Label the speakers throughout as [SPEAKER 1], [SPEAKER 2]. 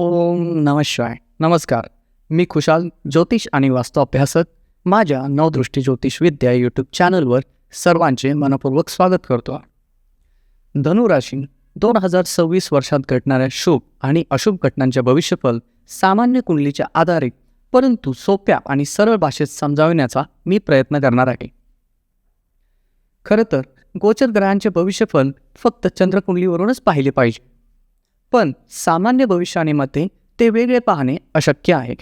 [SPEAKER 1] ओम नम शिवाय. नमस्कार. मी खुशाल ज्योतिष आणि वास्तू अभ्यासक माझ्या नवदृष्टी ज्योतिष विद्या यूट्यूब चॅनलवर सर्वांचे मनपूर्वक स्वागत करतो. धनुराशी दोन हजार सव्वीस वर्षात घडणाऱ्या शुभ आणि अशुभ घटनांचे भविष्यफल सामान्य कुंडलीच्या आधारे परंतु सोप्या आणि सरळ भाषेत समजावण्याचा मी प्रयत्न करणार आहे. खरं तर गोचर ग्रहांचे भविष्यफल फक्त चंद्रकुंडलीवरूनच पाहिले पाहिजे. पण सामान्य भविष्यवाणीमध्ये ते वेगळे पाहणे अशक्य आहे.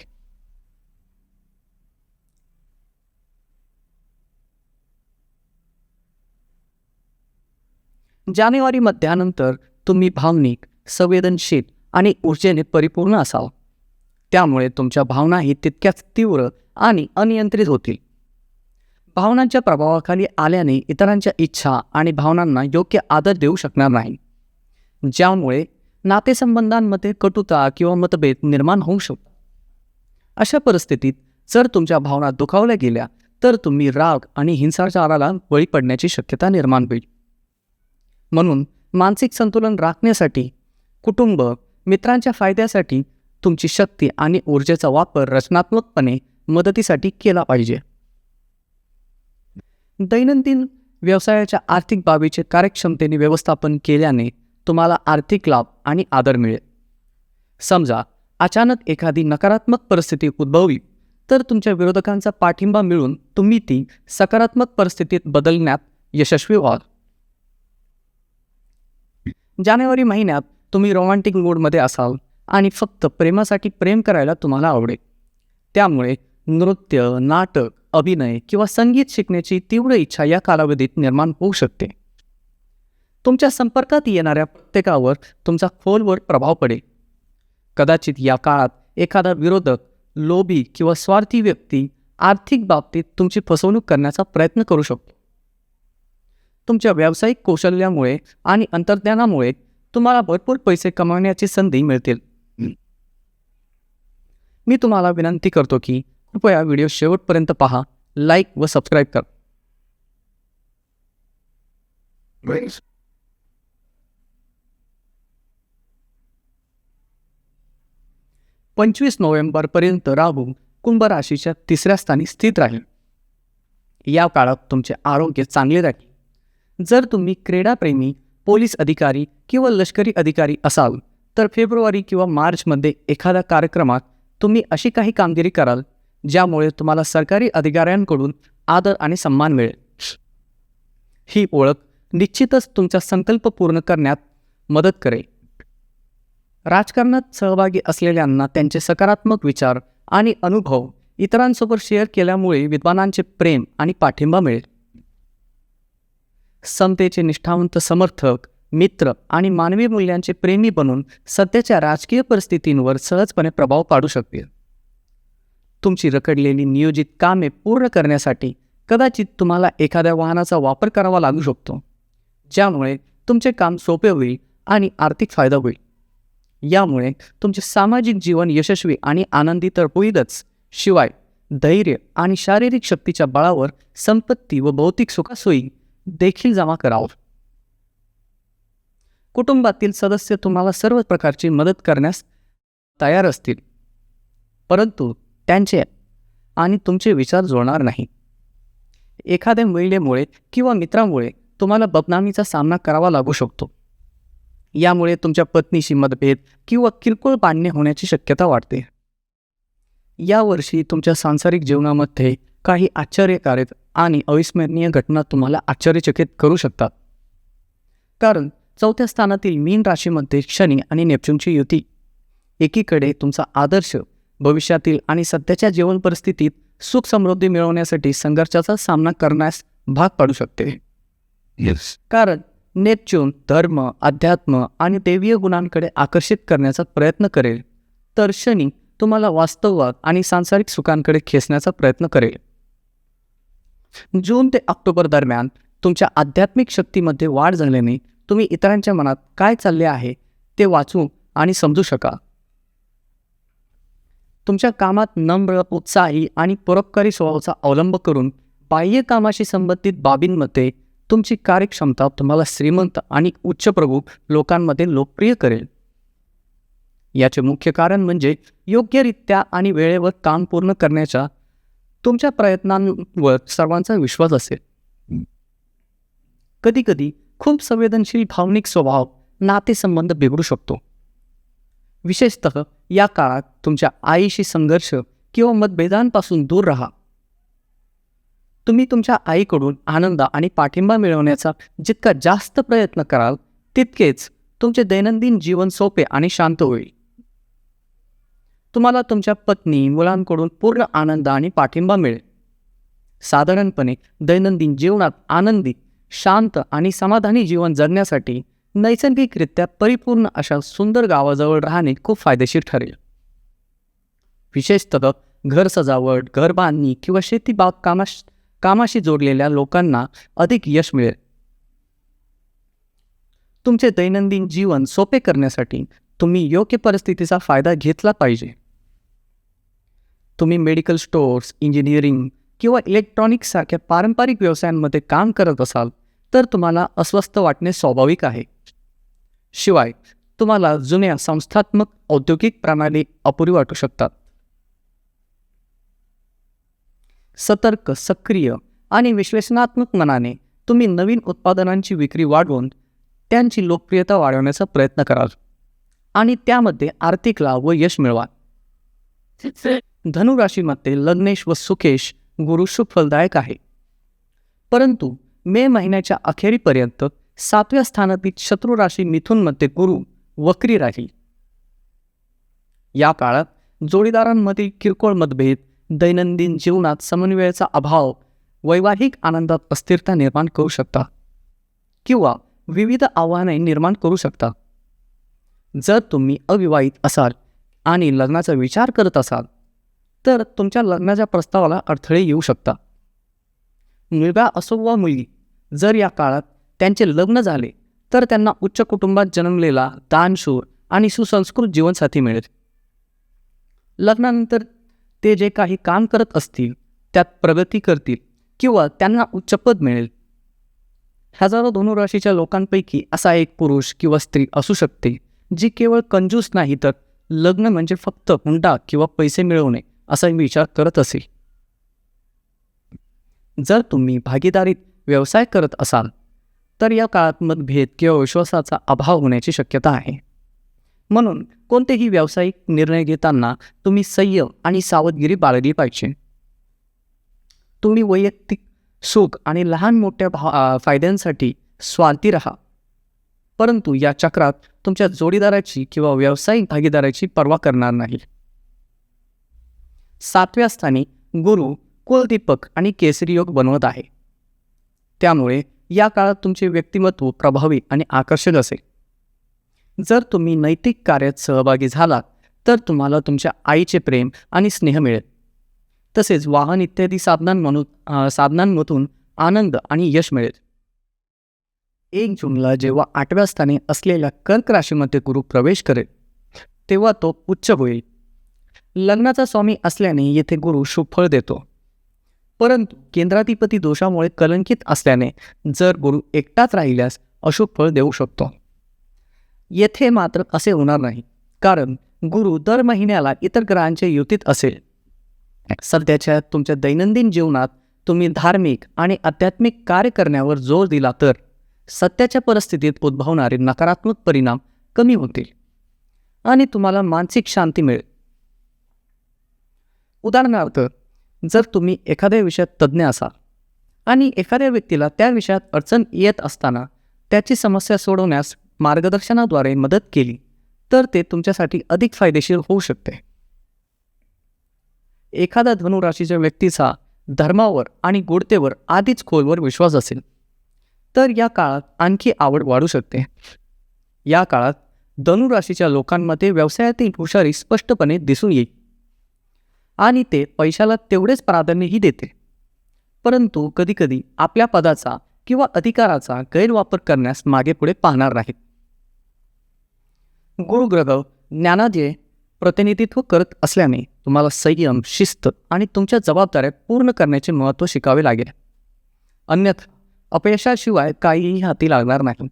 [SPEAKER 1] जानेवारी मध्यानंतर तुम्ही भावनिक संवेदनशील आणि ऊर्जेने परिपूर्ण असाल त्यामुळे तुमच्या भावनाही तितक्याच तीव्र आणि अनियंत्रित होतील. भावनांच्या प्रभावाखाली आल्याने इतरांच्या इच्छा आणि भावनांना योग्य आदर देऊ शकणार नाही. ज्यामुळे नातेसंबंधांमध्ये कटुता किंवा मतभेद निर्माण होऊ शकतो. अशा परिस्थितीत जर तुमच्या भावना दुखावल्या गेल्या तर तुम्ही राग आणि हिंसाचाराला बळी पडण्याची शक्यता निर्माण होईल. म्हणून मानसिक संतुलन राखण्यासाठी कुटुंब मित्रांच्या फायद्यासाठी तुमची शक्ती आणि ऊर्जेचा वापर रचनात्मकपणे मदतीसाठी केला पाहिजे. दैनंदिन व्यवसायाच्या आर्थिक बाबीचे कार्यक्षमतेने व्यवस्थापन केल्याने तुम्हाला आर्थिक लाभ आणि आदर मिळेल. समजा अचानक एखादी नकारात्मक परिस्थिती उद्भवली तर तुमच्या विरोधकांचा पाठिंबा मिळून तुम्ही ती सकारात्मक परिस्थितीत बदलण्यात यशस्वी व्हाल. जानेवारी महिन्यात तुम्ही रोमॅन्टिक मूडमध्ये असाल आणि फक्त प्रेमासाठी प्रेम करायला तुम्हाला आवडेल. त्यामुळे नृत्य नाटक अभिनय किंवा संगीत शिकण्याची तीव्र इच्छा या कालावधीत निर्माण होऊ शकते. तुमच्या संपर्कात येणाऱ्या प्रत्येकावर तुमचा खोलवर प्रभाव पडेल. कदाचित या काळात एखादा विरोधक लोभी किंवा स्वार्थी व्यक्ती आर्थिक बाबतीत तुमची फसवणूक करण्याचा प्रयत्न करू शकतो. तुमच्या व्यावसायिक कौशल्यामुळे आणि अंतर्ज्ञानामुळे तुम्हाला भरपूर पैसे कमावण्याची संधी मिळतील. मी तुम्हाला विनंती करतो की कृपया व्हिडिओ शेवटपर्यंत पहा लाईक व सबस्क्राईब करा. पंचवीस नोव्हेंबरपर्यंत राहू कुंभ राशीच्या तिसऱ्या स्थानी स्थित राहील. या काळात तुमचे आरोग्य चांगले राहील. जर तुम्ही क्रीडाप्रेमी पोलीस अधिकारी किंवा लष्करी अधिकारी असाल तर फेब्रुवारी किंवा मार्चमध्ये एखाद्या कार्यक्रमात तुम्ही अशी काही कामगिरी कराल ज्यामुळे तुम्हाला सरकारी अधिकाऱ्यांकडून आदर आणि सन्मान मिळेल. ही ओळख निश्चितच तुमचा संकल्प पूर्ण करण्यात मदत करेल. राजकारणात सहभागी असलेल्यांना त्यांचे सकारात्मक विचार आणि अनुभव इतरांसोबत शेअर केल्यामुळे विद्वानांचे प्रेम आणि पाठिंबा मिळेल. समतेचे निष्ठावंत समर्थक मित्र आणि मानवी मूल्यांचे प्रेमी बनून सध्याच्या राजकीय परिस्थितींवर सहजपणे प्रभाव पाडू शकतील. तुमची रखडलेली नियोजित कामे पूर्ण करण्यासाठी कदाचित तुम्हाला एखाद्या वाहनाचा वापर करावा लागू शकतो ज्यामुळे तुमचे काम सोपे होईल आणि आर्थिक फायदा होईल. यामुळे तुमचे सामाजिक जीवन यशस्वी आणि आनंदी तर होईलच. शिवाय धैर्य आणि शारीरिक शक्तीच्या बळावर संपत्ती व भौतिक सुखासोयी देखील जमा करावं. कुटुंबातील सदस्य तुम्हाला सर्व प्रकारची मदत करण्यास तयार असतील. परंतु त्यांचे आणि तुमचे विचार जुळणार नाही. एखाद्या महिलेमुळे किंवा मित्रामुळे तुम्हाला बदनामीचा सामना करावा लागू शकतो. यामुळे तुमच्या पत्नीशी मतभेद किंवा किरकोळ बांधणे होण्याची शक्यता वाढते. यावर्षी तुमच्या सांसारिक जीवनामध्ये काही आश्चर्यकारक आणि अविस्मरणीय घटना तुम्हाला आश्चर्यचकित करू शकतात. कारण चौथ्या स्थानातील मीन राशीमध्ये शनी आणि नेपच्यूनची युती. एकीकडे तुमचा आदर्श भविष्यातील आणि सध्याच्या जीवन परिस्थितीत सुख समृद्धी मिळवण्यासाठी संघर्षाचा सामना करण्यास भाग पाडू शकते. कारण नेपच्यून धर्म अध्यात्म आणि देवीय गुणांकडे आकर्षित करण्याचा प्रयत्न करेल. तर शनी तुम्हाला वास्तववाद आणि सांसारिक सुखांकडे खेचण्याचा प्रयत्न करेल. जून ते ऑक्टोबर दरम्यान तुमच्या आध्यात्मिक शक्तीमध्ये वाढ झाल्याने तुम्ही इतरांच्या मनात काय चालले आहे ते वाचू आणि समजू शका. तुमच्या कामात नम्र उत्साही आणि परोपकारी स्वभावाचा अवलंब करून बाह्य कामाशी संबंधित बाबींमध्ये तुमची कार्यक्षमता तुम्हाला श्रीमंत आणि उच्चप्रभू लोकांमध्ये लोकप्रिय करेल. याचे मुख्य कारण म्हणजे योग्यरित्या आणि वेळेवर काम पूर्ण करण्याच्या तुमच्या प्रयत्नांवर सर्वांचा विश्वास असेल. कधीकधी खूप संवेदनशील भावनिक स्वभाव नातेसंबंध बिघडू शकतो. विशेषतः या काळात तुमच्या आईशी संघर्ष किंवा मतभेदांपासून दूर राहा. तुम्ही तुमच्या आईकडून आनंद आणि पाठिंबा मिळवण्याचा जितका जास्त प्रयत्न कराल तितकेच तुमचे दैनंदिन जीवन सोपे आणि शांत होईल. तुम्हाला तुमच्या पत्नी मुलांकडून पूर्ण आनंद आणि पाठिंबा मिळेल. साधारणपणे दैनंदिन जीवनात आनंदी शांत आणि समाधानी जीवन जगण्यासाठी नैसर्गिकरित्या परिपूर्ण अशा सुंदर गावाजवळ राहणे खूप फायदेशीर ठरेल. विशेषतः घर सजावट घर बांधणी किंवा शेती बागकामा कामाशी जोडलेल्या लोकांना अधिक यश मिळेल. तुमचे दैनंदिन जीवन सोपे करण्यासाठी तुम्ही योग्य परिस्थितीचा फायदा घेतला पाहिजे. तुम्ही मेडिकल स्टोअर्स इंजिनिअरिंग किंवा इलेक्ट्रॉनिक्स सारख्या पारंपरिक व्यवसायांमध्ये काम करत असाल तर तुम्हाला अस्वस्थ वाटणे स्वाभाविक आहे. शिवाय तुम्हाला जुन्या संस्थात्मक औद्योगिक प्रणाली अपुरी वाटू शकतात. सतर्क सक्रिय आणि विश्लेषणात्मक मनाने तुम्ही नवीन उत्पादनांची विक्री वाढवून त्यांची लोकप्रियता वाढवण्याचा प्रयत्न कराल. आणि त्यामध्ये आर्थिक लाभ व यश मिळवा. धनुराशीमध्ये लग्नेश व सुखेश गुरु सुफलदायक फलदायक आहे. परंतु मे महिन्याच्या अखेरीपर्यंत सातव्या स्थानातील शत्रू राशी मिथूनमध्ये गुरु वक्री राहील. या काळात जोडीदारांमधील किरकोळ मतभेद दैनंदिन जीवनात समन्वयाचा अभाव वैवाहिक आनंदात अस्थिरता निर्माण करू शकतात किंवा विविध आव्हाने निर्माण करू शकतात जर तुम्ही अविवाहित असाल आणि लग्नाचा विचार करत असाल तर तुमच्या लग्नाच्या प्रस्तावाला अडथळे येऊ शकतात मुलगा असो वा मुलगी जर या काळात त्यांचे लग्न झाले तर त्यांना उच्च कुटुंबात जन्मलेला दानशूर आणि सुसंस्कृत जीवनसाथी मिळेल. लग्नानंतर ते जे काही काम करत असतील त्यात प्रगती करतील किंवा त्यांना उच्चपद मिळेल. हजारो धनुराशीच्या लोकांपैकी असा एक पुरुष किंवा स्त्री असू शकते जी केवळ कंजूस नाही तर लग्न म्हणजे फक्त हुंडा किंवा पैसे मिळवणे असा विचार करत असेल जर तुम्ही भागीदारीत व्यवसाय करत असाल तर या काळात मतभेद किंवा विश्वासाचा अभाव होण्याची शक्यता आहे. म्हणून कोणतेही व्यावसायिक निर्णय घेताना तुम्ही संयम आणि सावधगिरी बाळगली पाहिजे. तुम्ही वैयक्तिक सुख आणि लहान मोठ्या भा फायद्यांसाठी स्वार्थी राहा. परंतु या चक्रात तुमच्या जोडीदाराची किंवा व्यावसायिक भागीदाराची पर्वा करणार नाही. सातव्या स्थानी गुरु कुलदीपक आणि केसरी योग बनवत आहे. त्यामुळे या काळात तुमचे व्यक्तिमत्व प्रभावी आणि आकर्षक असेल. जर तुम्ही नैतिक कार्यात सहभागी झालात तर तुम्हाला तुमच्या आईचे प्रेम आणि स्नेह मिळेल. तसेच वाहन इत्यादी साधनांमधून साधनांमधून आनंद आणि यश मिळेल. एक जूनला जेव्हा आठव्या स्थानी असलेल्या कर्क राशीमध्ये गुरु प्रवेश करेल तेव्हा तो उच्च होईल. लग्नाचा स्वामी असल्याने येथे गुरु शुभ फळ देतो. परंतु केंद्राधिपती दोषामुळे कलंकित असल्याने जर गुरु एकटाच राहिल्यास अशुभ फळ देऊ शकतो. येथे मात्र असे होणार नाही. कारण गुरु दर महिन्याला इतर ग्रहांच्या युतीत असेल. सध्याच्या तुमच्या दैनंदिन जीवनात तुम्ही धार्मिक आणि आध्यात्मिक कार्य करण्यावर जोर दिला तर सत्याच्या परिस्थितीत उद्भवणारे नकारात्मक परिणाम कमी होतील. आणि तुम्हाला मानसिक शांती मिळेल. उदाहरणार्थ जर तुम्ही एखाद्या विषयात तज्ज्ञ असाल आणि एखाद्या व्यक्तीला त्या विषयात अडचण येत असताना त्याची समस्या सोडवण्यास मार्गदर्शनाद्वारे मदत केली तर ते तुमच्यासाठी अधिक फायदेशीर होऊ शकते. एखाद्या धनुराशीच्या व्यक्तीचा धर्मावर आणि गोडतेवर आधीच खोलवर विश्वास असेल तर या काळात आणखी आवड वाढू शकते. या काळात धनुराशीच्या लोकांमध्ये व्यवसायातील हुशारी स्पष्टपणे दिसून येईल आणि ते पैशाला तेवढेच प्राधान्यही देते. परंतु कधीकधी आपल्या पदाचा किंवा अधिकाराचा गैरवापर करण्यास मागे पुढे पाहणार नाहीत. गुरुग्रह ज्ञानाचे प्रतिनिधित्व करत असल्याने तुम्हाला संयम शिस्त आणि तुमच्या जबाबदाऱ्या पूर्ण करण्याचे महत्त्व शिकावे लागेल. अन्यथा अपयशाशिवाय काहीही हाती लागणार नाही.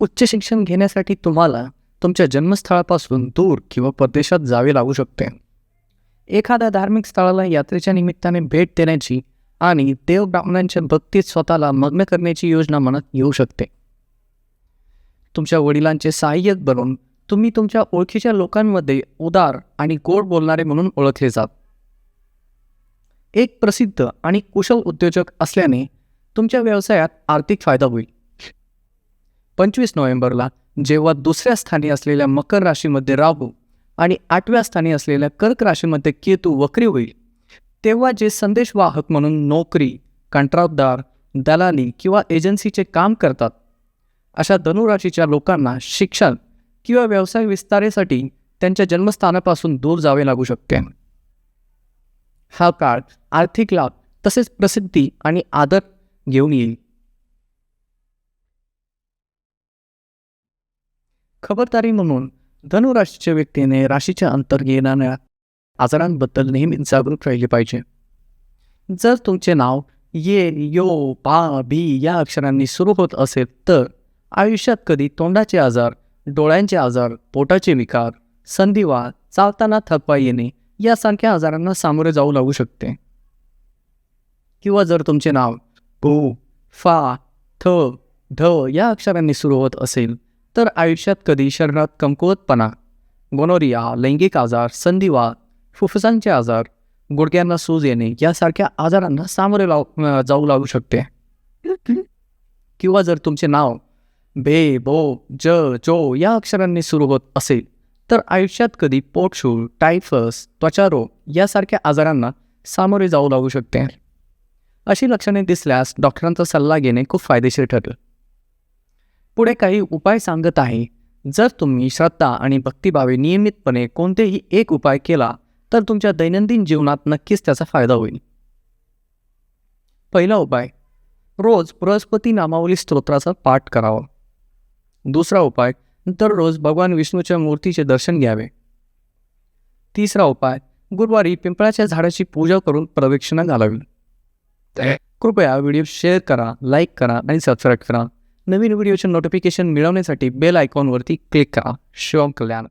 [SPEAKER 1] उच्च शिक्षण घेण्यासाठी तुम्हाला तुमच्या जन्मस्थळापासून दूर किंवा परदेशात जावे लागू शकते. एखाद्या धार्मिक स्थळाला यात्रेच्या निमित्ताने भेट देण्याची आणि देव ब्राह्मणांच्या भक्तीत स्वतःला मग्न करण्याची योजना मनात येऊ शकते. तुमच्या वडिलांचे सहाय्यक बनून तुम्ही तुमच्या ओळखीच्या लोकांमध्ये उदार आणि गोड बोलणारे म्हणून ओळखले जात. एक प्रसिद्ध आणि कुशल उद्योजक असल्याने तुमच्या व्यवसायात आर्थिक फायदा होईल. पंचवीस नोव्हेंबरला जेव्हा दुसऱ्या स्थानी असलेल्या मकर राशीमध्ये राहू आणि आठव्या स्थानी असलेल्या कर्क राशीमध्ये केतू वक्री होईल तेव्हा जे संदेशवाहक म्हणून नोकरी कंत्राटदार दलाली किंवा एजन्सीचे काम करतात अशा धनुराशीच्या लोकांना शिक्षण किंवा व्यवसाय विस्तारेसाठी त्यांच्या जन्मस्थानापासून दूर जावे लागू शकते. हा काळ आर्थिक लाभ तसेच प्रसिद्धी आणि आदर घेऊन येईल. खबरदारी म्हणून धनुराशीच्या व्यक्तीने राशीच्या अंतर येणाऱ्या आजारांबद्दल नेहमी जागरूक राहिले पाहिजे. जर तुमचे नाव ये यो पा बी या अक्षरांनी सुरू होत असेल तर आयुष्यात कधी तोंडाचे आजार डोळ्यांचे आजार पोटाचे विकार संधिवात चालताना थकवा येणे यासारख्या आजारांना सामोरे जाऊ लागू शकते. किंवा जर तुमचे नाव भू फा थ ढ या अक्षरांनी सुरू होत असेल तर आयुष्यात कधी शरीरात कमकुवतपणा गोनोरिया लैंगिक आजार संधिवात फुफ्फुसांचे आजार गुडघ्यांना सूज येणे यासारख्या आजारांना सामोरे लाव जाऊ लागू शकते. किंवा जर तुमचे नाव बे बो ज जो या अक्षरांनी सुरू होत असेल तर आयुष्यात कधी पोटशूळ टायफस त्वचारोग यासारख्या आजारांना सामोरे जाऊ लागू शकते. अशी लक्षणे दिसल्यास डॉक्टरांचा सल्ला घेणे खूप फायदेशीर ठरेल. पुढे काही उपाय सांगत आहे. जर तुम्ही श्रद्धा आणि भक्तिभावे नियमितपणे कोणतेही एक उपाय केला तर तुमच्या दैनंदिन जीवनात नक्कीच त्याचा फायदा होईल. पहिला उपाय रोज बृहस्पती नामावली स्तोत्राचा पाठ करावा. दुसरा उपाय दररोज भगवान विष्णूच्या मूर्तीचे दर्शन घ्यावे. तिसरा उपाय गुरुवारी पिंपळाच्या झाडाची पूजा करून प्रवेक्षणा घालावी. कृपया व्हिडिओ शेअर करा लाईक करा आणि सबस्क्राईब करा. नवीन व्हिडिओचे नोटिफिकेशन मिळवण्यासाठी बेल आयकॉनवरती क्लिक करा. शिवम कल्याण.